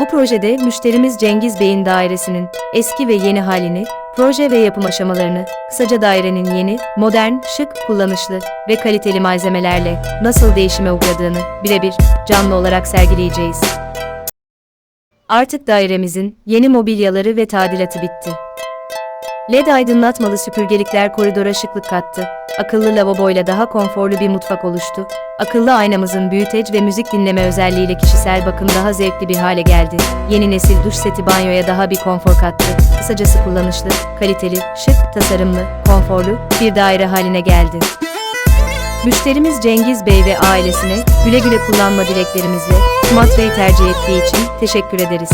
Bu projede müşterimiz Cengiz Bey'in dairesinin eski ve yeni halini, proje ve yapım aşamalarını, kısaca dairenin yeni, modern, şık, kullanışlı ve kaliteli malzemelerle nasıl değişime uğradığını birebir canlı olarak sergileyeceğiz. Artık dairemizin yeni mobilyaları ve tadilatı bitti. LED aydınlatmalı süpürgelikler koridora şıklık kattı. Akıllı lavaboyla daha konforlu bir mutfak oluştu. Akıllı aynamızın büyüteç ve müzik dinleme özelliğiyle kişisel bakım daha zevkli bir hale geldi. Yeni nesil duş seti banyoya daha bir konfor kattı. Kısacası kullanışlı, kaliteli, şık, tasarımlı, konforlu bir daire haline geldi. Müşterimiz Cengiz Bey ve ailesine güle güle kullanma dileklerimizle Sumatra'yı tercih ettiği için teşekkür ederiz.